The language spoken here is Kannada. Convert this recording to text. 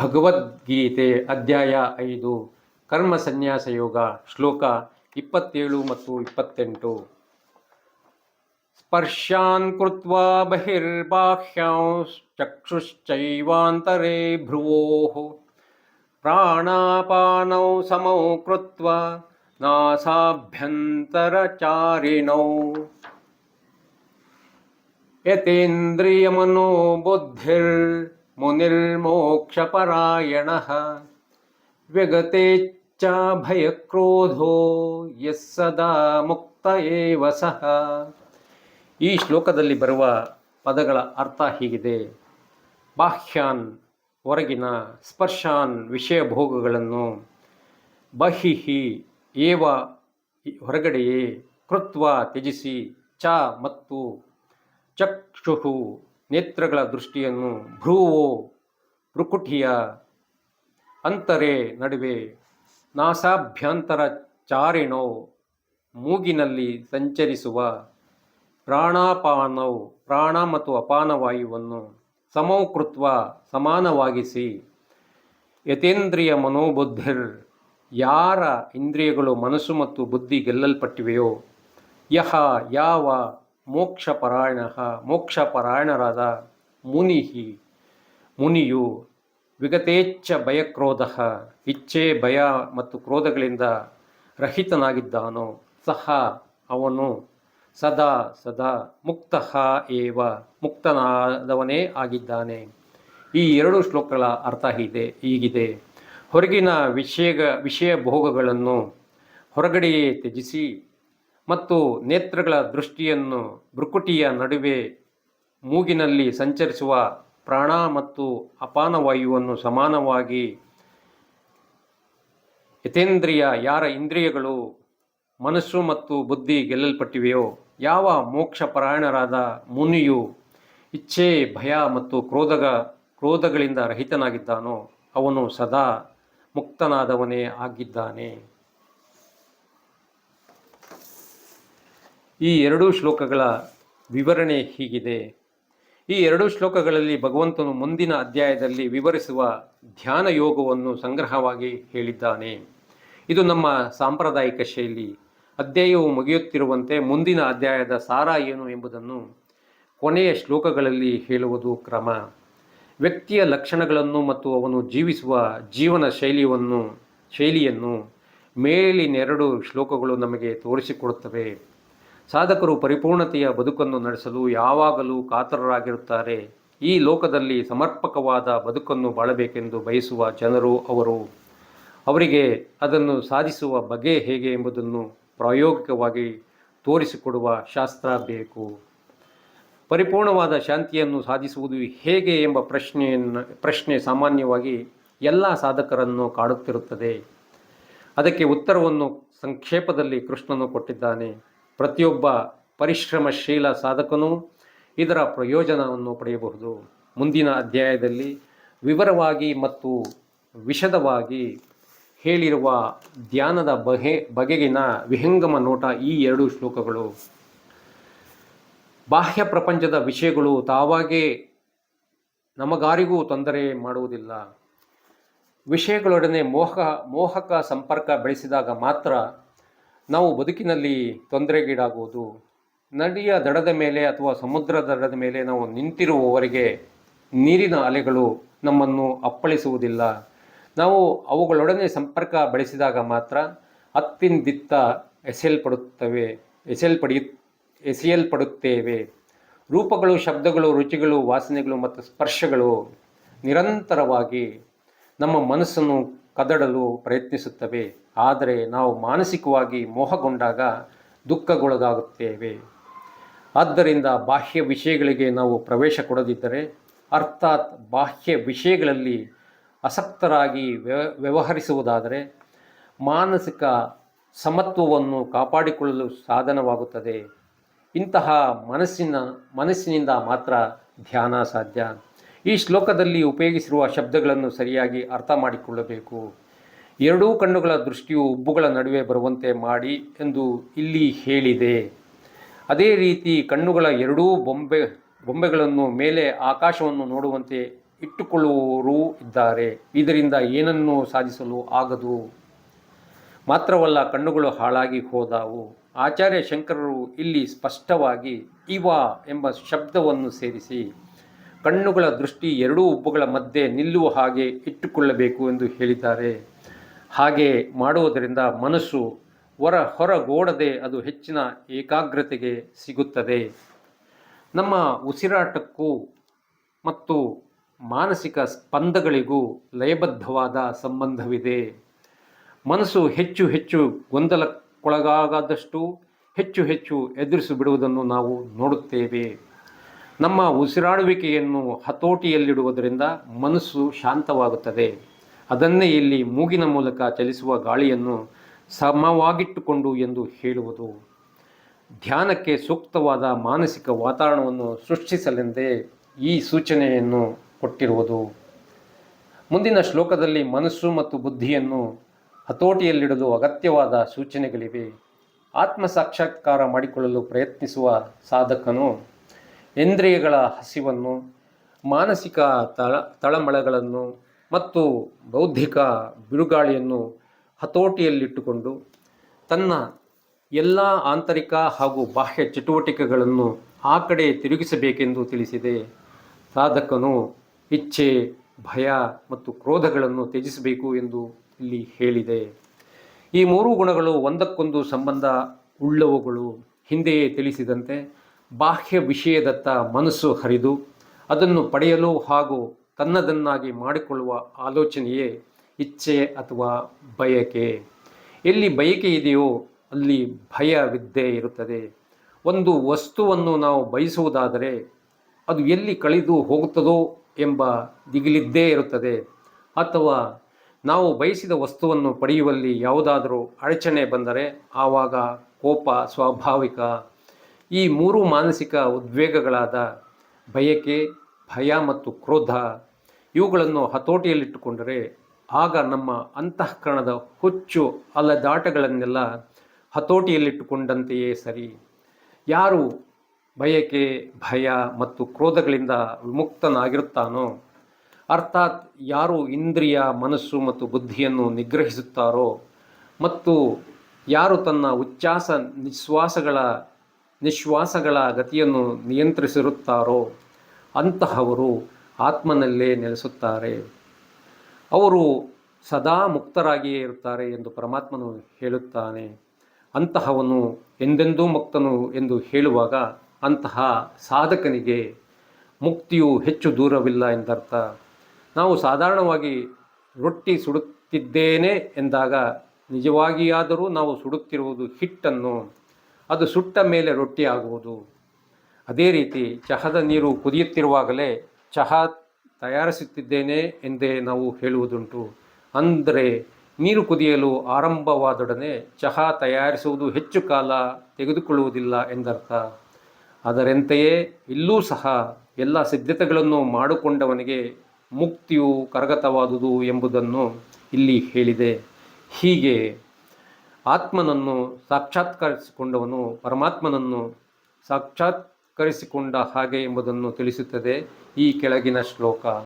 ಭಗವದ್ಗೀತೆ ಅಧ್ಯಾಯ ಐದು, ಕರ್ಮ ಸನ್ಯಾಸ ಯೋಗ, ಶ್ಲೋಕ ಇಪ್ಪತ್ತೇಳು ಮತ್ತು ಇಪ್ಪತ್ತೆಂಟು. ಸ್ಪರ್ಶಾನ್ ಕೃತ್ವಾ ಬಹಿರ್ಬಾಹ್ಯಾಂಶ್ಚಕ್ಷುಶ್ಚೈವಾಂತರೇ ಭ್ರುವೋ. ಪ್ರಾಣಾಪಾನೌ ಸಮೌ ಕೃತ್ವ ನಾಸಾಭ್ಯಂತರಚಾರಿಣೌ. ಯತೇಂದ್ರಿಯಮನೋ ಬುದ್ಧಿರ್ಮುನಿರ್ಮೋಕ್ಷಪರಾಯಣಃ ವ್ಯಗತೇಚ್ಛ ಭಯಕ್ರೋಧೋ ಎಸ್ ಸದಾ ಮುಕ್ತ ಏವ ಸಹ. ಈ ಶ್ಲೋಕದಲ್ಲಿ ಬರುವ ಪದಗಳ ಅರ್ಥ ಹೀಗಿದೆ. ಬಾಹ್ಯಾನ್ ಹೊರಗಿನ ಸ್ಪರ್ಶಾನ್ ವಿಷಯ ಭೋಗಗಳನ್ನು ಬಹಿಹಿ ಏವ ಹೊರಗಡೆಯೇ ಕೃತ್ವ ತ್ಯಜಿಸಿ ಚ ಮತ್ತು ಚಕ್ಷುಷು ನೇತ್ರಗಳ ದೃಷ್ಟಿಯನ್ನು ಭ್ರೂವೋ ಭ್ರುಕುಟಿಯ ಅಂತರೆ ನಡುವೆ ನಾಸಾಭ್ಯಂತರ ಚಾರಿಣೋ ಮೂಗಿನಲ್ಲಿ ಸಂಚರಿಸುವ ಪ್ರಾಣಾಪಾನವು ಪ್ರಾಣ ಮತ್ತು ಅಪಾನವಾಯುವನ್ನು ಸಮೌಕೃತ್ವ ಸಮಾನವಾಗಿಸಿ ಯತೇಂದ್ರಿಯ ಮನೋಬುದ್ಧಿರ್ ಯಾರ ಇಂದ್ರಿಯಗಳು ಮನಸ್ಸು ಮತ್ತು ಬುದ್ಧಿ ಗೆಲ್ಲಲ್ಪಟ್ಟಿವೆಯೋ ಯಹ ಯಾವ ಮೋಕ್ಷಪರಾಯಣ, ಮೋಕ್ಷಪರಾಯಣರಾದ ಮುನಿಹಿ, ಮುನಿಯು ವಿಗತೇಚ್ಛ ಭಯಕ್ರೋಧ, ಇಚ್ಛೆ, ಭಯ ಮತ್ತು ಕ್ರೋಧಗಳಿಂದ ರಹಿತನಾಗಿದ್ದಾನೋ, ಸಹ ಅವನು ಸದಾ ಸದಾ ಮುಕ್ತ ಏವ, ಮುಕ್ತನಾದವನೇ ಆಗಿದ್ದಾನೆ. ಈ ಎರಡು ಶ್ಲೋಕಗಳ ಅರ್ಥ ಇದೆ ಹೀಗಿದೆ. ಹೊರಗಿನ ವಿಷಯ ವಿಷಯ ಭೋಗಗಳನ್ನು ಹೊರಗಡೆಯೇ ತ್ಯಜಿಸಿ ಮತ್ತು ನೇತ್ರಗಳ ದೃಷ್ಟಿಯನ್ನು ಭ್ರುಕುಟಿಯ ನಡುವೆ ಮೂಗಿನಲ್ಲಿ ಸಂಚರಿಸುವ ಪ್ರಾಣ ಮತ್ತು ಅಪಾನವಾಯುವನ್ನು ಸಮಾನವಾಗಿ ಯತೇಂದ್ರಿಯ ಯಾರ ಇಂದ್ರಿಯಗಳು ಮನಸ್ಸು ಮತ್ತು ಬುದ್ಧಿ ಗೆಲ್ಲಲ್ಪಟ್ಟಿವೆಯೋ, ಯಾವ ಮೋಕ್ಷಪರಾಯಣರಾದ ಮುನಿಯು ಇಚ್ಛೆ, ಭಯ ಮತ್ತು ಕ್ರೋಧಗ, ಕ್ರೋಧಗಳಿಂದ ರಹಿತನಾಗಿದ್ದಾನೋ, ಅವನು ಸದಾ ಮುಕ್ತನಾದವನೇ ಆಗಿದ್ದಾನೆ. ಈ ಎರಡೂ ಶ್ಲೋಕಗಳ ವಿವರಣೆ ಹೀಗಿದೆ. ಈ ಎರಡೂ ಶ್ಲೋಕಗಳಲ್ಲಿ ಭಗವಂತನು ಮುಂದಿನ ಅಧ್ಯಾಯದಲ್ಲಿ ವಿವರಿಸುವ ಧ್ಯಾನ ಯೋಗವನ್ನು ಸಂಗ್ರಹವಾಗಿ ಹೇಳಿದ್ದಾನೆ. ಇದು ನಮ್ಮ ಸಾಂಪ್ರದಾಯಿಕ ಶೈಲಿ. ಅಧ್ಯಾಯವು ಮುಗಿಯುತ್ತಿರುವಂತೆ ಮುಂದಿನ ಅಧ್ಯಾಯದ ಸಾರ ಏನು ಎಂಬುದನ್ನು ಕೊನೆಯ ಶ್ಲೋಕಗಳಲ್ಲಿ ಹೇಳುವುದು ಕ್ರಮ. ವ್ಯಕ್ತಿಯ ಲಕ್ಷಣಗಳನ್ನು ಮತ್ತು ಅವನು ಜೀವಿಸುವ ಜೀವನ ಶೈಲಿಯನ್ನು ಶೈಲಿಯನ್ನು ಮೇಲಿನೆರಡು ಶ್ಲೋಕಗಳು ನಮಗೆ ತೋರಿಸಿಕೊಡುತ್ತವೆ. ಸಾಧಕರು ಪರಿಪೂರ್ಣತೆಯ ಬದುಕನ್ನು ನಡೆಸಲು ಯಾವಾಗಲೂ ಕಾತರರಾಗಿರುತ್ತಾರೆ. ಈ ಲೋಕದಲ್ಲಿ ಸಮರ್ಪಕವಾದ ಬದುಕನ್ನು ಬಾಳಬೇಕೆಂದು ಬಯಸುವ ಜನರು ಅವರು. ಅವರಿಗೆ ಅದನ್ನು ಸಾಧಿಸುವ ಬಗೆ ಹೇಗೆ ಎಂಬುದನ್ನು ಪ್ರಾಯೋಗಿಕವಾಗಿ ತೋರಿಸಿಕೊಡುವ ಶಾಸ್ತ್ರ ಬೇಕು. ಪರಿಪೂರ್ಣವಾದ ಶಾಂತಿಯನ್ನು ಸಾಧಿಸುವುದು ಹೇಗೆ ಎಂಬ ಪ್ರಶ್ನೆಯನ್ನು, ಪ್ರಶ್ನೆ ಸಾಮಾನ್ಯವಾಗಿ ಎಲ್ಲ ಸಾಧಕರನ್ನು ಕಾಡುತ್ತಿರುತ್ತದೆ. ಅದಕ್ಕೆ ಉತ್ತರವನ್ನು ಸಂಕ್ಷೇಪದಲ್ಲಿ ಕೃಷ್ಣನು ಕೊಟ್ಟಿದ್ದಾನೆ. ಪ್ರತಿಯೊಬ್ಬ ಪರಿಶ್ರಮಶೀಲ ಸಾಧಕನೂ ಇದರ ಪ್ರಯೋಜನವನ್ನು ಪಡೆಯಬಹುದು. ಮುಂದಿನ ಅಧ್ಯಾಯದಲ್ಲಿ ವಿವರವಾಗಿ ಮತ್ತು ವಿಶದವಾಗಿ ಹೇಳಿರುವ ಧ್ಯಾನದ ಬಗೆ, ಬಗೆಗಿನ ವಿಹಂಗಮ ನೋಟ ಈ ಎರಡು ಶ್ಲೋಕಗಳು. ಬಾಹ್ಯ ಪ್ರಪಂಚದ ವಿಷಯಗಳು ತಾವಾಗೇ ನಮಗಾರಿಗೂ ತೊಂದರೆ ಮಾಡುವುದಿಲ್ಲ. ವಿಷಯಗಳೊಡನೆ ಮೋಹ, ಮೋಹಕ ಸಂಪರ್ಕ ಬೆಳೆಸಿದಾಗ ಮಾತ್ರ ನಾವು ಬದುಕಿನಲ್ಲಿ ತೊಂದರೆಗೀಡಾಗುವುದು. ನದಿಯ ದಡದ ಮೇಲೆ ಅಥವಾ ಸಮುದ್ರ ದಡದ ಮೇಲೆ ನಾವು ನಿಂತಿರುವವರೆಗೆ ನೀರಿನ ಅಲೆಗಳು ನಮ್ಮನ್ನು ಅಪ್ಪಳಿಸುವುದಿಲ್ಲ. ನಾವು ಅವುಗಳೊಡನೆ ಸಂಪರ್ಕ ಬೆಳೆಸಿದಾಗ ಮಾತ್ರ ಅತ್ತಿಂದಿತ್ತ ಎಸೆಯಲ್ಪಡುತ್ತವೆ ಎಸೆಯಲ್ಪಡಿಯು ಎಸೆಯಲ್ಪಡುತ್ತೇವೆ. ರೂಪಗಳು, ಶಬ್ದಗಳು, ರುಚಿಗಳು, ವಾಸನೆಗಳು ಮತ್ತು ಸ್ಪರ್ಶಗಳು ನಿರಂತರವಾಗಿ ನಮ್ಮ ಮನಸ್ಸನ್ನು ಕದಡಲು ಪ್ರಯತ್ನಿಸುತ್ತವೆ. ಆದರೆ ನಾವು ಮಾನಸಿಕವಾಗಿ ಮೋಹಗೊಂಡಾಗ ದುಃಖಗೊಳಗಾಗುತ್ತೇವೆ. ಆದ್ದರಿಂದ ಬಾಹ್ಯ ವಿಷಯಗಳಿಗೆ ನಾವು ಪ್ರವೇಶ ಕೊಡದಿದ್ದರೆ, ಅರ್ಥಾತ್ ಬಾಹ್ಯ ವಿಷಯಗಳಲ್ಲಿ ಆಸಕ್ತರಾಗಿ ವ್ಯವ ವ್ಯವಹರಿಸುವುದಾದರೆ, ಮಾನಸಿಕ ಸಮತ್ವವನ್ನು ಕಾಪಾಡಿಕೊಳ್ಳಲು ಸಾಧನವಾಗುತ್ತದೆ. ಇಂತಹ ಮನಸ್ಸಿನ, ಮನಸ್ಸಿನಿಂದ ಮಾತ್ರ ಧ್ಯಾನ ಸಾಧ್ಯ. ಈ ಶ್ಲೋಕದಲ್ಲಿ ಉಪಯೋಗಿಸಿರುವ ಶಬ್ದಗಳನ್ನು ಸರಿಯಾಗಿ ಅರ್ಥ ಮಾಡಿಕೊಳ್ಳಬೇಕು. ಎರಡೂ ಕಣ್ಣುಗಳ ದೃಷ್ಟಿಯು ಉಬ್ಬುಗಳ ನಡುವೆ ಬರುವಂತೆ ಮಾಡಿ ಎಂದು ಇಲ್ಲಿ ಹೇಳಿದೆ. ಅದೇ ರೀತಿ ಕಣ್ಣುಗಳ ಎರಡೂ ಬೊಂಬೆ, ಬೊಂಬೆಗಳನ್ನು ಮೇಲೆ ಆಕಾಶವನ್ನು ನೋಡುವಂತೆ ಇಟ್ಟುಕೊಳ್ಳುವವರು ಇದ್ದಾರೆ. ಇದರಿಂದ ಏನನ್ನೂ ಸಾಧಿಸಲು ಆಗದು. ಮಾತ್ರವಲ್ಲ ಕಣ್ಣುಗಳು ಹಾಳಾಗಿ ಹೋದವು. ಆಚಾರ್ಯ ಶಂಕರರು ಇಲ್ಲಿ ಸ್ಪಷ್ಟವಾಗಿ ಇವ ಎಂಬ ಶಬ್ದವನ್ನು ಸೇರಿಸಿ ಕಣ್ಣುಗಳ ದೃಷ್ಟಿ ಎರಡೂ ಉಬ್ಬುಗಳ ಮಧ್ಯೆ ನಿಲ್ಲುವ ಹಾಗೆ ಇಟ್ಟುಕೊಳ್ಳಬೇಕು ಎಂದು ಹೇಳಿದ್ದಾರೆ. ಹಾಗೆ ಮಾಡುವುದರಿಂದ ಮನಸ್ಸು ಹೊರ ಹೊರಗೋಡದೆ ಅದು ಹೆಚ್ಚಿನ ಏಕಾಗ್ರತೆಗೆ ಸಿಗುತ್ತದೆ. ನಮ್ಮ ಉಸಿರಾಟಕ್ಕೂ ಮತ್ತು ಮಾನಸಿಕ ಸ್ಪಂದಗಳಿಗೂ ಲಯಬದ್ಧವಾದ ಸಂಬಂಧವಿದೆ. ಮನಸ್ಸು ಹೆಚ್ಚು ಹೆಚ್ಚು ಗೊಂದಲಕ್ಕೊಳಗಾಗದಷ್ಟು ಹೆಚ್ಚು ಹೆಚ್ಚು ಎದುರಿಸಿ ಬಿಡುವುದನ್ನು ನಾವು ನೋಡುತ್ತೇವೆ. ನಮ್ಮ ಉಸಿರಾಡುವಿಕೆಯನ್ನು ಹತೋಟಿಯಲ್ಲಿಡುವುದರಿಂದ ಮನಸ್ಸು ಶಾಂತವಾಗುತ್ತದೆ. ಅದನ್ನೇ ಇಲ್ಲಿ ಮೂಗಿನ ಮೂಲಕ ಚಲಿಸುವ ಗಾಳಿಯನ್ನು ಸಮವಾಗಿಟ್ಟುಕೊಂಡು ಎಂದು ಹೇಳುವುದು. ಧ್ಯಾನಕ್ಕೆ ಸೂಕ್ತವಾದ ಮಾನಸಿಕ ವಾತಾವರಣವನ್ನು ಸೃಷ್ಟಿಸಲೆಂದೇ ಈ ಸೂಚನೆಯನ್ನು ಕೊಟ್ಟಿರುವುದು. ಮುಂದಿನ ಶ್ಲೋಕದಲ್ಲಿ ಮನಸ್ಸು ಮತ್ತು ಬುದ್ಧಿಯನ್ನು ಹತೋಟಿಯಲ್ಲಿಡಲು ಅಗತ್ಯವಾದ ಸೂಚನೆಗಳಿವೆ. ಆತ್ಮ ಸಾಕ್ಷಾತ್ಕಾರ ಮಾಡಿಕೊಳ್ಳಲು ಪ್ರಯತ್ನಿಸುವ ಸಾಧಕನು ಇಂದ್ರಿಯಗಳ ಹಸಿವನ್ನು, ಮಾನಸಿಕ ತಳ, ತಳಮಳಗಳನ್ನು ಮತ್ತು ಬೌದ್ಧಿಕ ಬಿರುಗಾಳಿಯನ್ನು ಹತೋಟಿಯಲ್ಲಿಟ್ಟುಕೊಂಡು ತನ್ನ ಎಲ್ಲ ಆಂತರಿಕ ಹಾಗೂ ಬಾಹ್ಯ ಚಟುವಟಿಕೆಗಳನ್ನು ಆ ಕಡೆ ತಿರುಗಿಸಬೇಕೆಂದು ತಿಳಿಸಿದೆ. ಸಾಧಕನು ಇಚ್ಛೆ, ಭಯ ಮತ್ತು ಕ್ರೋಧಗಳನ್ನು ತ್ಯಜಿಸಬೇಕು ಎಂದು ಇಲ್ಲಿ ಹೇಳಿದೆ. ಈ ಮೂರು ಗುಣಗಳು ಒಂದಕ್ಕೊಂದು ಸಂಬಂಧ ಉಳ್ಳವುಗಳು. ಹಿಂದೆಯೇ ತಿಳಿಸಿದಂತೆ ಬಾಹ್ಯ ವಿಷಯದತ್ತ ಮನಸ್ಸು ಹರಿದು ಅದನ್ನು ಪಡೆಯಲು ಹಾಗೂ ತನ್ನದನ್ನಾಗಿ ಮಾಡಿಕೊಳ್ಳುವ ಆಲೋಚನೆಯೇ ಇಚ್ಛೆ ಅಥವಾ ಬಯಕೆ. ಎಲ್ಲಿ ಬಯಕೆ ಇದೆಯೋ ಅಲ್ಲಿ ಭಯವಿದ್ದೇ ಇರುತ್ತದೆ. ಒಂದು ವಸ್ತುವನ್ನು ನಾವು ಬಯಸುವುದಾದರೆ ಅದು ಎಲ್ಲಿ ಕಳೆದು ಹೋಗುತ್ತದೋ ಎಂಬ ದಿಗಿಲಿದ್ದೇ ಇರುತ್ತದೆ. ಅಥವಾ ನಾವು ಬಯಸಿದ ವಸ್ತುವನ್ನು ಪಡೆಯುವಲ್ಲಿ ಯಾವುದಾದರೂ ಅಡಚಣೆ ಬಂದರೆ ಆವಾಗ ಕೋಪ ಸ್ವಾಭಾವಿಕ ಈ ಮೂರು ಮಾನಸಿಕ ಉದ್ವೇಗಗಳಾದ ಬಯಕೆ ಭಯ ಮತ್ತು ಕ್ರೋಧ, ಇವುಗಳನ್ನು ಹತೋಟಿಯಲ್ಲಿಟ್ಟುಕೊಂಡರೆ ಆಗ ನಮ್ಮ ಅಂತಃಕರಣದ ಹುಚ್ಚು ಅಲ್ಲದಾಟಗಳನ್ನೆಲ್ಲ ಹತೋಟಿಯಲ್ಲಿಟ್ಟುಕೊಂಡಂತೆಯೇ ಸರಿ. ಯಾರು ಬಯಕೆ ಭಯ ಮತ್ತು ಕ್ರೋಧಗಳಿಂದ ವಿಮುಕ್ತನಾಗಿರುತ್ತಾನೋ, ಅರ್ಥಾತ್ ಯಾರು ಇಂದ್ರಿಯ, ಮನಸ್ಸು ಮತ್ತು ಬುದ್ಧಿಯನ್ನು ನಿಗ್ರಹಿಸುತ್ತಾರೋ ಮತ್ತು ಯಾರು ತನ್ನ ಉಚ್ಛ್ವಾಸ ನಿಶ್ವಾಸಗಳ ನಿಶ್ವಾಸಗಳ ಗತಿಯನ್ನು ನಿಯಂತ್ರಿಸಿರುತ್ತಾರೋ ಅಂತಹವರು ಆತ್ಮನಲ್ಲೇ ನೆಲೆಸುತ್ತಾರೆ. ಅವರು ಸದಾ ಮುಕ್ತರಾಗಿಯೇ ಇರುತ್ತಾರೆ ಎಂದು ಪರಮಾತ್ಮನು ಹೇಳುತ್ತಾನೆ. ಅಂತಹವನು ಎಂದೆಂದೂ ಮುಕ್ತನು ಎಂದು ಹೇಳುವಾಗ ಅಂತಹ ಸಾಧಕನಿಗೆ ಮುಕ್ತಿಯು ಹೆಚ್ಚು ದೂರವಿಲ್ಲ ಎಂದರ್ಥ. ನಾವು ಸಾಧಾರಣವಾಗಿ ರೊಟ್ಟಿ ಸುಡುತ್ತಿದ್ದೇನೆ ಎಂದಾಗ ನಿಜವಾಗಿಯಾದರೂ ನಾವು ಸುಡುತ್ತಿರುವುದು ಹಿಟ್ಟನ್ನು ಅದು ಸುಟ್ಟ ಮೇಲೆ ರೊಟ್ಟಿ ಆಗುವುದು. ಅದೇ ರೀತಿ ಚಹದ ನೀರು ಕುದಿಯುತ್ತಿರುವಾಗಲೇ ಚಹಾ ತಯಾರಿಸುತ್ತಿದ್ದೇನೆ ಎಂದೇ ನಾವು ಹೇಳುವುದುಂಟು. ಅಂದರೆ ನೀರು ಕುದಿಯಲು ಆರಂಭವಾದೊಡನೆ ಚಹಾ ತಯಾರಿಸುವುದು ಹೆಚ್ಚು ಕಾಲ ತೆಗೆದುಕೊಳ್ಳುವುದಿಲ್ಲ ಎಂದರ್ಥ. ಅದರಂತೆಯೇ ಇಲ್ಲೂ ಸಹ ಎಲ್ಲ ಸಿದ್ಧತೆಗಳನ್ನು ಮಾಡಿಕೊಂಡವನಿಗೆ ಮುಕ್ತಿಯು ಕರಗತವಾದುದು ಎಂಬುದನ್ನು ಇಲ್ಲಿ ಹೇಳಿದೆ. ಹೀಗೆ ಆತ್ಮನನ್ನು ಸಾಕ್ಷಾತ್ಕರಿಸಿಕೊಂಡವನು ಪರಮಾತ್ಮನನ್ನು ಸಾಕ್ಷಾತ್ಕರಿಸಿಕೊಂಡ ಹಾಗೆ ಎಂಬುದನ್ನು ತಿಳಿಸುತ್ತದೆ ಈ ಕೆಳಗಿನ ಶ್ಲೋಕ.